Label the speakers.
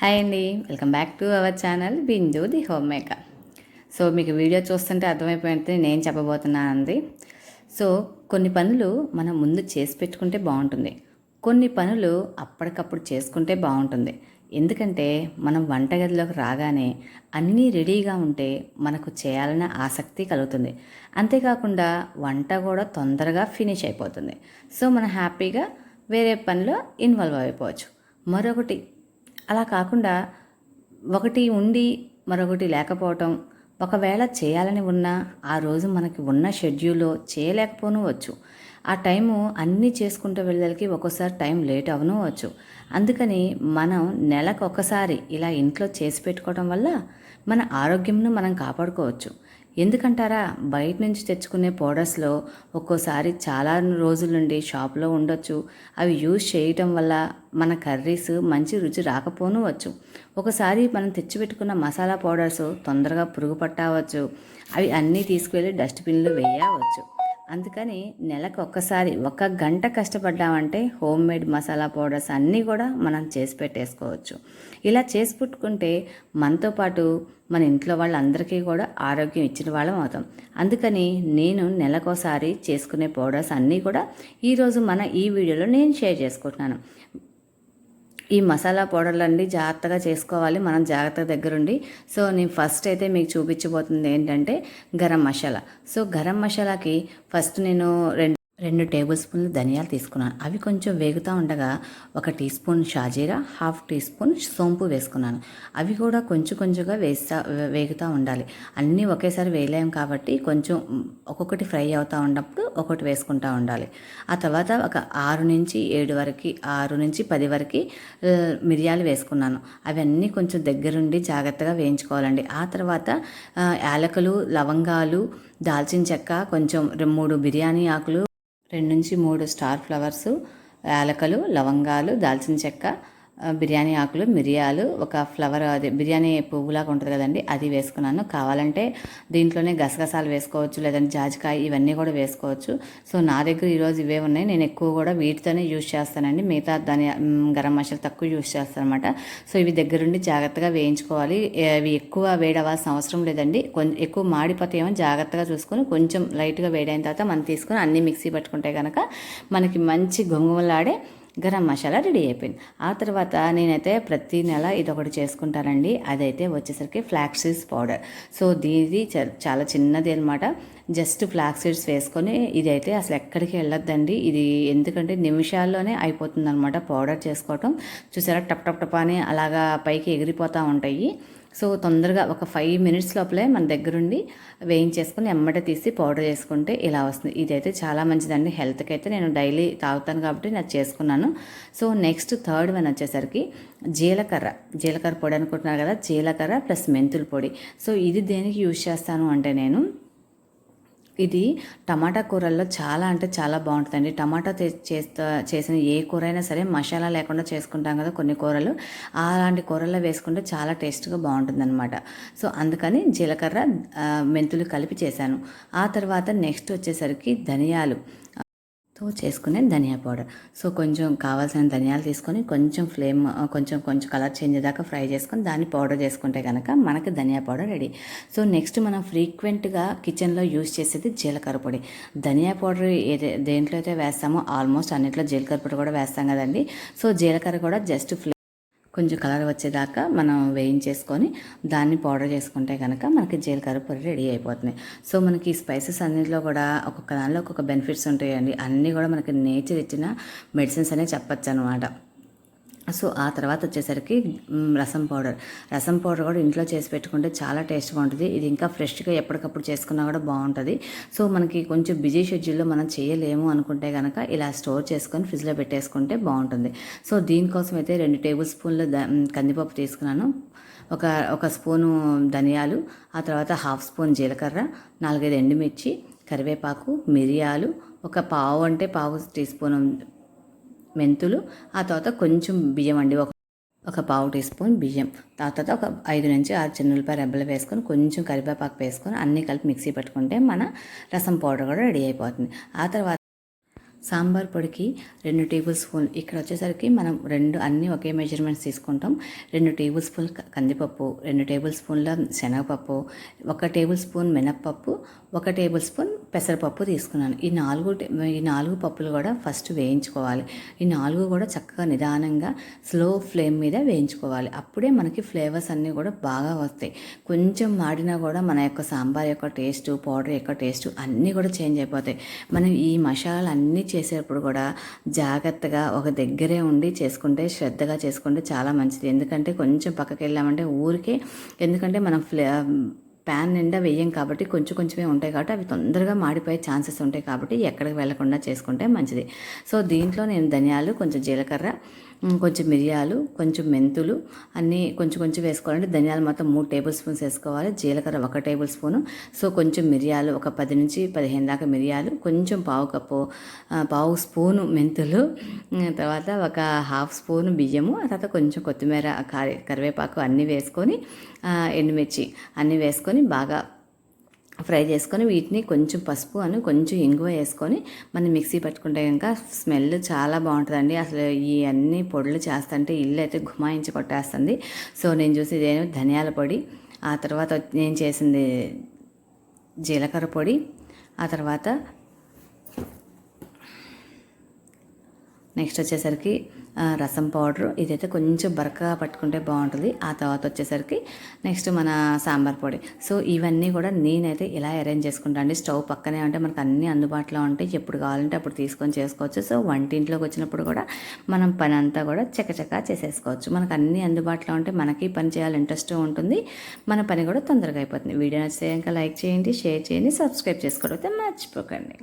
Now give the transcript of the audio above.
Speaker 1: Hi అండి. Welcome back to our channel Bindu the home maker. So మీకు video చూస్తుంటే అర్థమైపోయింది నేను చెప్పబోతున్నాను అంది సో కొన్ని పనులు మనం ముందు చేసి పెట్టుకుంటే బాగుంటుంది. కొన్ని పనులు అప్పటికప్పుడు చేసుకుంటే బాగుంటుంది. ఎందుకంటే మనం వంటగదిలోకి రాగానే అన్నీ రెడీగా ఉంటే మనకు చేయాలనే ఆసక్తి కలుగుతుంది. అంతేకాకుండా వంట కూడా తొందరగా ఫినిష్ అయిపోతుంది. సో మనం హ్యాపీగా వేరే పనిలో ఇన్వాల్వ్ అయిపోవచ్చు. మరొకటి అలా కాకుండా ఒకటి ఉండి మరొకటి లేకపోవటం ఒకవేళ చేయాలని ఉన్నా ఆ రోజు మనకి ఉన్న షెడ్యూల్లో చేయలేకపోను వచ్చు ఆ టైము అన్నీ చేసుకుంటూ వెళ్ళడానికి ఒక్కోసారి టైం లేట్ అవను వచ్చు అందుకని మనం నెలకు ఒకసారి ఇలా ఇంట్లో చేసి పెట్టుకోవడం వల్ల మన ఆరోగ్యంను మనం కాపాడుకోవచ్చు. ఎందుకంటారా? బయట నుంచి తెచ్చుకునే పౌడర్స్లో ఒక్కోసారి చాలా రోజుల నుండి షాప్లో ఉండొచ్చు. అవి యూజ్ చేయటం వల్ల మన కర్రీస్ మంచి రుచి రాకపోను వచ్చు ఒకసారి మనం తెచ్చిపెట్టుకున్న మసాలా పౌడర్స్ తొందరగా పురుగు పట్టవచ్చు అవి అన్నీ తీసుకువెళ్ళి డస్ట్బిన్లో వేయవచ్చు. అందుకని నెలకు ఒక్కసారి ఒక గంట కష్టపడ్డామంటే హోమ్ మేడ్ మసాలా పౌడర్స్ అన్నీ కూడా మనం చేసి పెట్టేసుకోవచ్చు. ఇలా చేసి పెట్టుకుంటే మనతో పాటు మన ఇంట్లో వాళ్ళందరికీ కూడా ఆరోగ్యం ఇచ్చిన వాళ్ళం అవుతాం. అందుకని నేను నెలకోసారి చేసుకునే పౌడర్స్ అన్నీ కూడా ఈరోజు మన ఈ వీడియోలో నేను షేర్ చేసుకుంటున్నాను. ఈ మసాలా పౌడర్లన్నీ జాగ్రత్తగా చేసుకోవాలి. మనం జాగ్రత్త దగ్గరుండి. సో నేను ఫస్ట్ అయితే మీకు చూపించబోతుంది ఏంటంటే గరం మసాలా. సో గరం మసాలాకి ఫస్ట్ నేను రెండు రెండు టేబుల్ స్పూన్లు ధనియాలు తీసుకున్నాను. అవి కొంచెం వేగుతూ ఉండగా ఒక టీ స్పూన్ షాజీరా హాఫ్ టీ స్పూన్ సోంపు వేసుకున్నాను. అవి కూడా కొంచెం కొంచెంగా వేస్తా వేగుతూ ఉండాలి. అన్నీ ఒకేసారి వేయలేము కాబట్టి కొంచెం ఒక్కొక్కటి ఫ్రై అవుతూ ఉన్నప్పుడు ఒకటి వేసుకుంటూ ఉండాలి. ఆ తర్వాత ఒక ఆరు నుంచి ఏడు వరకు ఆరు నుంచి పది వరకు మిరియాలు వేసుకున్నాను. అవన్నీ కొంచెం దగ్గరుండి జాగ్రత్తగా వేయించుకోవాలండి. ఆ తర్వాత యాలకులు లవంగాలు దాల్చిన చెక్క కొంచెం మూడు బిర్యానీ ఆకులు రెండు నుంచి మూడు స్టార్ ఫ్లవర్సు యాలకలు లవంగాలు దాల్చిన చెక్క బిర్యానీ ఆకులు మిరియాలు ఒక ఫ్లవర్ అది బిర్యానీ పువ్వులాగా ఉంటుంది కదండి అది వేసుకున్నాను. కావాలంటే దీంట్లోనే గసగసాలు వేసుకోవచ్చు లేదంటే జాజికాయ ఇవన్నీ కూడా వేసుకోవచ్చు. సో నా దగ్గర ఈరోజు ఇవే ఉన్నాయి. నేను ఎక్కువ కూడా వీటితోనే యూజ్ చేస్తానండి. మిగతా దాని గరం మసాలా తక్కువ యూజ్ చేస్తాను అనమాట సో ఇవి దగ్గరుండి జాగ్రత్తగా వేయించుకోవాలి. ఇవి ఎక్కువ వేడవలసిన అవసరం లేదండి. కొంచెం ఎక్కువ మాడిపోతాయేమో జాగ్రత్తగా చూసుకొని కొంచెం లైట్గా వేడైన తర్వాత మనం తీసుకొని అన్నీ మిక్సీ పట్టుకుంటే కనుక మనకి మంచి గొంగుమలాడే గరం మసాలా రెడీ అయిపోయింది. ఆ తర్వాత నేనైతే ప్రతి నెల ఇది ఒకటి చేసుకుంటానండి. అదైతే వచ్చేసరికి ఫ్లాక్ సీడ్స్ పౌడర్. సో దీనిది చాలా చిన్నది అనమాట జస్ట్ ఫ్లాక్ సీడ్స్ వేసుకొని ఇది అయితే అసలు ఎక్కడికి వెళ్ళొద్దండి. ఇది ఎందుకంటే నిమిషాల్లోనే అయిపోతుంది అనమాట పౌడర్ చేసుకోవటం. చూసారా టప్ టప్ టప్ అని అలాగా పైకి ఎగిరిపోతూ ఉంటాయి. సో తొందరగా ఒక ఫైవ్ మినిట్స్ లోపలే మన దగ్గరుండి వేయించేసుకొని ఎమ్మట తీసి పౌడర్ చేసుకుంటే ఇలా వస్తుంది. ఇదైతే చాలా మంచిదండి. హెల్త్కి అయితే నేను డైలీ తాగుతాను కాబట్టి నేను చేసుకున్నాను. సో నెక్స్ట్ థర్డ్ వన్ వచ్చేసరికి జీలకర్ర. జీలకర్ర పొడి అనుకుంటున్నారు కదా? జీలకర్ర ప్లస్ మెంతుల పొడి. సో ఇది దేనికి యూజ్ చేస్తాను అంటే నేను ఇది టమాటా కూరల్లో చాలా అంటే చాలా బాగుంటుందండి. టమాటా చేస్తా చేసిన ఏ కూర అయినా సరే మసాలా లేకుండా చేసుకుంటాం కదా కొన్ని కూరలు. అలాంటి కూరల్లో వేసుకుంటే చాలా టేస్ట్గా బాగుంటుందన్నమాట. సో అందుకని జీలకర్ర మెంతులు కలిపి చేశాను. ఆ తర్వాత నెక్స్ట్ వచ్చేసరికి ధనియాలు. తో చేసుకునే ధనియా పౌడర్. సో కొంచెం కావాల్సిన ధనియాలు తీసుకొని కొంచెం ఫ్లేమ్ కొంచెం కొంచెం కలర్ చేంజ్ దాకా ఫ్రై చేసుకొని దాన్ని పౌడర్ చేసుకుంటే కనుక మనకి ధనియా పౌడర్ రెడీ. సో నెక్స్ట్ మనం ఫ్రీక్వెంట్గా కిచెన్లో యూజ్ చేసేది జీలకర్ర పొడి. ధనియా పౌడర్ ఏదే దేంట్లో అయితే వేస్తామో ఆల్మోస్ట్ అన్నింటిలో జీలకర్ర పొడి కూడా వేస్తాం కదండి. సో జీలకర్ర కూడా జస్ట్ ఫ్లే కొంచెం కలర్ వచ్చేదాకా మనం వేయించేసుకొని దాన్ని పౌడర్ చేసుకుంటే కనుక మనకి జీలకర్ర పొడి రెడీ అయిపోతుంది. సో మనకి స్పైసెస్ అన్నింటిలో కూడా ఒక్కొక్క దానిలో ఒక్కొక్క బెనిఫిట్స్ ఉంటాయండి. అన్నీ కూడా మనకి నేచర్ ఇచ్చిన మెడిసిన్స్ అనే చెప్పచ్చు అనమాట సో ఆ తర్వాత వచ్చేసరికి రసం పౌడర్. రసం పౌడర్ కూడా ఇంట్లో చేసి పెట్టుకుంటే చాలా టేస్ట్గా ఉంటుంది. ఇది ఇంకా ఫ్రెష్గా ఎప్పటికప్పుడు చేసుకున్నా కూడా బాగుంటుంది. సో మనకి కొంచెం బిజీ షెడ్యూల్లో మనం చేయలేము అనుకుంటే కనుక ఇలా స్టోర్ చేసుకొని ఫ్రిడ్జ్లో పెట్టేసుకుంటే బాగుంటుంది. సో దీనికోసం అయితే రెండు టేబుల్ స్పూన్లు కందిపప్పు తీసుకున్నాను. ఒక ఒక స్పూను ధనియాలు ఆ తర్వాత హాఫ్ స్పూన్ జీలకర్ర నాలుగైదు ఎండుమిర్చి కరివేపాకు మిరియాలు ఒక పావు అంటే పావు టీ స్పూన్ మెంతులు ఆ తర్వాత కొంచెం బియ్యం అండి. ఒక ఒక పావు టీ స్పూన్ బియ్యం. తర్వాత ఒక ఐదు నుంచి ఆరు చిన్నులపై రెబ్బలు వేసుకొని కొంచెం కరివేపాకు వేసుకొని అన్నీ కలిపి మిక్సీ పెట్టుకుంటే మన రసం పౌడర్ కూడా రెడీ అయిపోతుంది. ఆ తర్వాత సాంబార్ పొడికి రెండు టేబుల్ స్పూన్ ఇక్కడ వచ్చేసరికి మనం రెండు అన్నీ ఒకే మెజర్మెంట్స్ తీసుకుంటాం. రెండు టేబుల్ స్పూన్ కందిపప్పు రెండు టేబుల్ స్పూన్ల శనగపప్పు ఒక టేబుల్ స్పూన్ మినప్పప్పు ఒక టేబుల్ స్పూన్ పెసరపప్పు తీసుకున్నాను. ఈ నాలుగు ఈ నాలుగు పప్పులు కూడా ఫస్ట్ వేయించుకోవాలి. ఈ నాలుగు కూడా చక్కగా నిదానంగా స్లో ఫ్లేమ్ మీద వేయించుకోవాలి. అప్పుడే మనకి ఫ్లేవర్స్ అన్నీ కూడా బాగా వస్తాయి. కొంచెం మాడినా కూడా మన యొక్క సాంబార్ యొక్క టేస్ట్ పౌడర్ యొక్క టేస్ట్ అన్నీ కూడా చేంజ్ అయిపోతాయి. మనం ఈ మసాలాలు అన్నీ చేసేటప్పుడు కూడా జాగ్రత్తగా ఒక దగ్గరే ఉండి చేసుకుంటే శ్రద్ధగా చేసుకుంటే చాలా మంచిది. ఎందుకంటే కొంచెం పక్కకి వెళ్ళామంటే ఊరికే ఎందుకంటే మనం ఫ్లే ప్యాన్ నిండా వేయం కాబట్టి కొంచెం కొంచెమే ఉంటాయి కాబట్టి అవి తొందరగా మాడిపోయే ఛాన్సెస్ ఉంటాయి కాబట్టి ఎక్కడికి వెళ్ళకుండా చేసుకుంటే మంచిది. సో దీంట్లో నేను ధనియాలు కొంచెం జీలకర్ర కొంచెం మిరియాలు కొంచెం మెంతులు అన్నీ కొంచెం కొంచెం వేసుకోవాలంటే ధనియాలు మొత్తం మూడు టేబుల్ స్పూన్స్ వేసుకోవాలి. జీలకర్ర ఒక టేబుల్ స్పూను. సో కొంచెం మిరియాలు ఒక పది నుంచి పదిహేను దాకా మిరియాలు కొంచెం పావు కప్పు పావు స్పూను మెంతులు తర్వాత ఒక హాఫ్ స్పూను బియ్యము తర్వాత కొంచెం కొత్తిమీర కరివేపాకు అన్నీ వేసుకొని ఎండుమిర్చి అన్నీ వేసుకొని బాగా ఫ్రై చేసుకొని వీటిని కొంచెం పసుపు అని కొంచెం ఇంగువ వేసుకొని మనం మిక్సీ పట్టుకుంటే కనుక స్మెల్ చాలా బాగుంటుందండి. అసలు ఈ అన్ని పొడులు చేస్తుంటే ఇల్లు అయితే గుమాయించి కొట్టేస్తుంది. సో నేను చూసి ఇదేమో ధనియాల పొడి ఆ తర్వాత నేను చేసింది జీలకర్ర పొడి ఆ తర్వాత నెక్స్ట్ వచ్చేసరికి రసం పౌడరు ఇదైతే కొంచెం బరకగా పట్టుకుంటే బాగుంటుంది. ఆ తర్వాత వచ్చేసరికి నెక్స్ట్ మన సాంబార్ పొడి. సో ఇవన్నీ కూడా నేనైతే ఇలా అరేంజ్ చేసుకుంటాను అండి. స్టవ్ పక్కనే ఉంటే మనకు అన్నీ అందుబాటులో ఉంటాయి. ఎప్పుడు కావాలంటే అప్పుడు తీసుకొని చేసుకోవచ్చు. సో వంటింట్లోకి వచ్చినప్పుడు కూడా మనం పని అంతా కూడా చకచకా చేసేసుకోవచ్చు. మనకు అన్నీ అందుబాటులో ఉంటే మనకి పని చేయాలి ఇంట్రెస్ట్ ఉంటుంది. మన పని కూడా తొందరగా అయిపోతుంది. వీడియో నచ్చితే ఇంకా లైక్ చేయండి షేర్ చేయండి సబ్స్క్రైబ్ చేసుకోవడం మర్చిపోకండి.